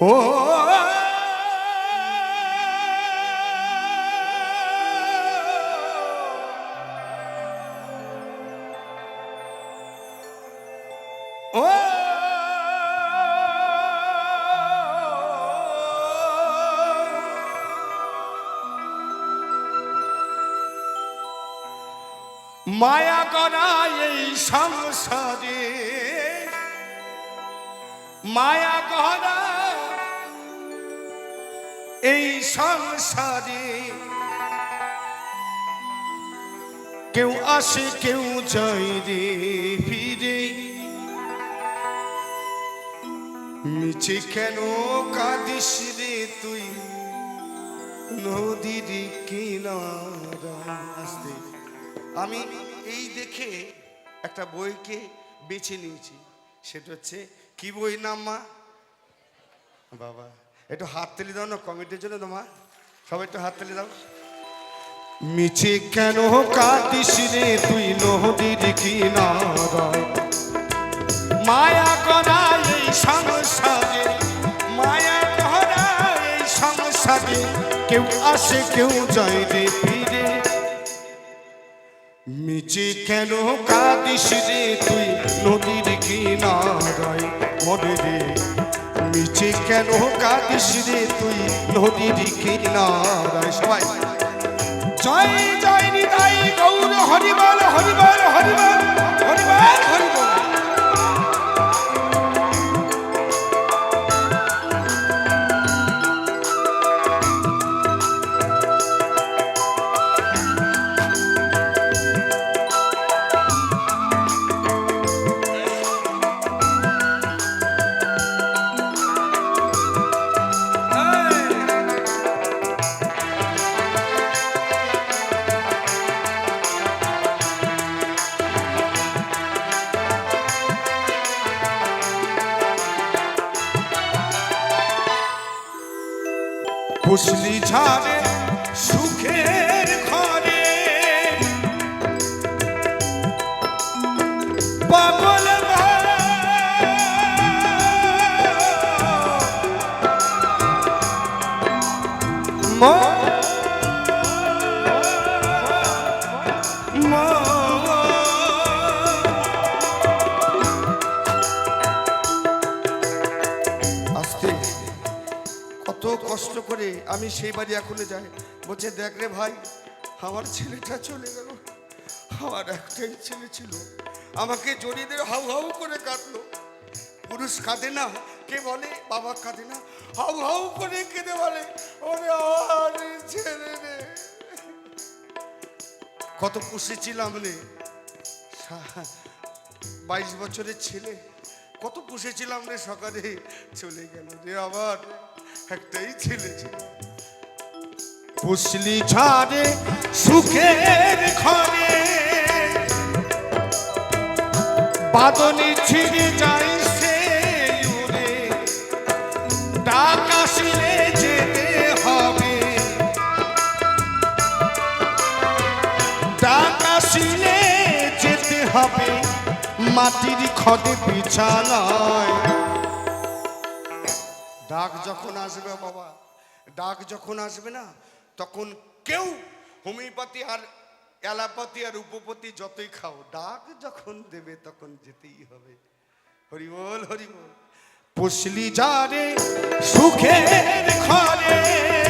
오! মায়া করা এই সংসারে। মায়া করা এই সংসারে। কেউ আসে, কেউ যায় রে ফিরে। মিছে কেন কাঁদিস রে তুই? নদীর কিনারা আসতে। আমি এই দেখে একটা বইকে বেছে নিয়েছি। সেটা হচ্ছে, কি বই নাম মা? বাবা, একটু হাত তালি দাও না কমিটির জন্য তোমা সবাই একটু হাত তালি দাও। মিছে কেন কাঁদিস রে তুই নদীর কিনারায় মায়া করা এই সংসারে, মায়া করা এই সংসারে। কেউ আসে, কেউ যায় রে ফিরে। মিছে কেন কাঁদিস রে তুই? নদীর কিনারায় মনে রে। নিচে কেন কাঁদিস রে তুই? নদীর কিনারায় সবাই। জয় জয় নিতাই গৌর, হরিবল হরিবল হরিবল হরিবল হরিবল। কুশলি ছাড়ে সুখের ঘরে। পাগল আস্তে আমি সেই বাড়ি এখনও যাই। বলছে, দেখ রে ভাই, আমার ছেলেটা চলে গেল। আমার একটাই ছেলে ছিল। আমাকে জড়িয়ে দিয়ে হাউ হাউ করে কাঁদলো। পুরুষ কাঁদে না, কে বলে? বাবা কাঁদে না, হাউ হাউ করে কেঁদে বলে, ওরে আমার ছেলে রে। কত পুষেছিলাম রে। বাইশ বছরের ছেলে, কত পুষেছিলাম রে সকালে চলে গেল রে আবার একটাই ছেলে ছিল। পুষলি ঝাড়ে, সুখের ঘরে। বাদনি ছিঁড়ে যাই সে উড়ে। ডাক আসলে যেতে হবে। ডাক আসলে যেতে হবে। মাটির খদে বিছানায়। ডাক যখন আসবে বাবা, ডাক যখন আসবে না তখন কেউ হোমিওপ্যাথি আর অ্যালাপাতি আর উপপতি যতই খাও, ডাক যখন দেবে তখন যেতেই হবে। হরিবল হরিবল পুষলি যারে সুখের ঘরে।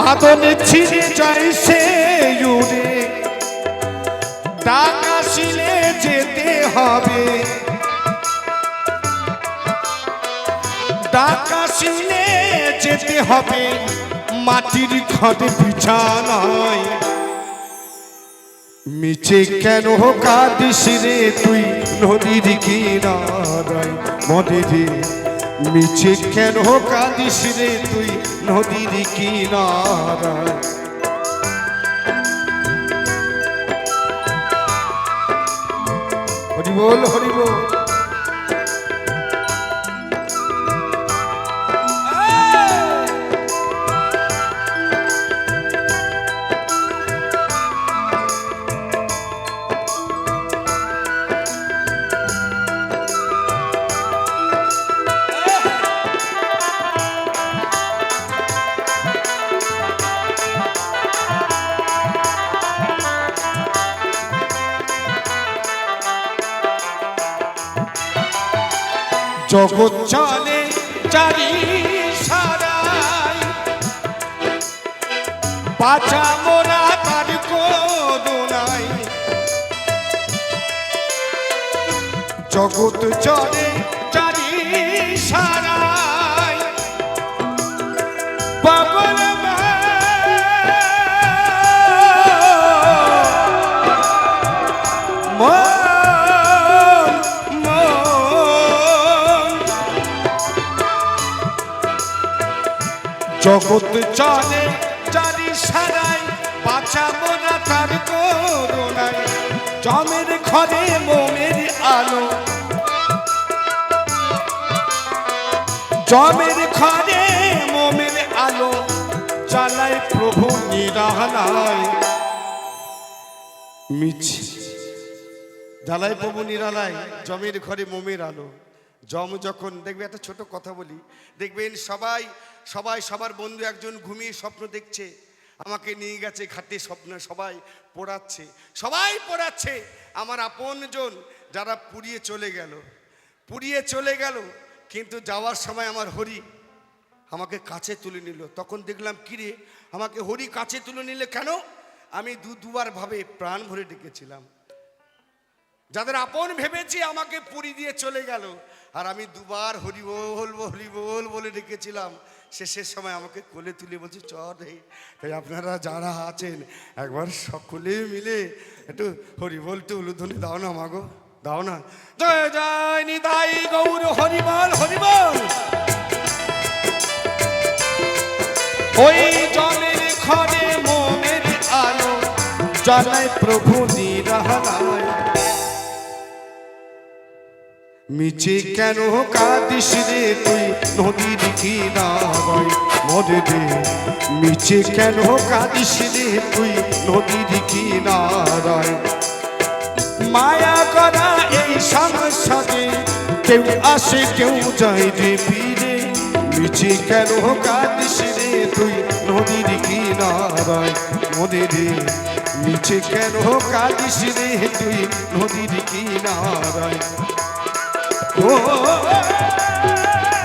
বাদন ছিঁড়ে যায় সে উড়ে। ডাক আসিলে যেতে হবে। ডাক আসিলে যেতে হবে। মাটির ঘরে বিছানায়। মিছে কেন কাঁদিস রে তুই নদীর কিনারায়? মনে মিছে কেন কাঁদিস রে তুই নদীর কিনারা হরি বল জগৎ চলে চারি সারাই। পাচা মোরা তার কোদনাই জগৎ চলে চারি সারাই। পাগল জগৎ চলে চারি সারাই পাচা মোরা তার করোনাই জমের ঘরে মোমের আলো। জমের ঘরে মোমের আলো চালায় প্রভু নিরালায়। মিছি। জ্বালায় প্রভু নিরালায়, জমের ঘরে মোমের আলো। জম যখন, দেখবে একটা ছোট কথা বলি, দেখবেন সবাই সবাই, সবার বন্ধু একজন ঘুমিয়ে স্বপ্ন দেখছে, আমাকে নিয়ে গেছে ঘাটে স্বপ্ন, সবাই পড়াচ্ছে সবাই পড়াচ্ছে, আমার আপনজন যারা পুড়িয়ে চলে গেল, পুড়িয়ে চলে গেল, কিন্তু যাওয়ার সময় আমার হরি আমাকে কাছে তুলে নিল, তখন দেখলাম, কিরে, আমাকে হরি কাছে তুলে নিলে কেন? আমি দু দুবার ভাবে প্রাণ ভরে ডেকেছিলাম। যাদের আপন ভেবেছি আমাকে পুরী দিয়ে চলে গেল, আর আমি দুবার হরি বল হরি বল ডেকেছিলাম। শেষের সময় আমাকে কোলে তুলে বলছি, চল রে। তাই আপনারা যারা আছেন, একবার সকলে মিলে একটু হরি বল একটু উলুধ্বনি দাও না মাগো দাও না। জয় জয় নিতাই গৌর হরিবল হরিবল ওই জলের ঘরে মোমের আলো জ্বালায় প্রভু নিরালায় মিছে কেন কাঁদিস রে তুই? নদীর কিনারায় মরে রে। মিছে কেন কাঁদিস রে তুই? নদীর কিনারায়। মায়া করা এই সংসারে কেউ আসে, কেউ যায় রে পীরে মিছে কেন কাঁদিস রে তুই? নদীর কিনারায় মরে রে। মিছে কেন কাঁদিস রে তুই? নদীর কিনারায়। Oh. oh, oh, oh.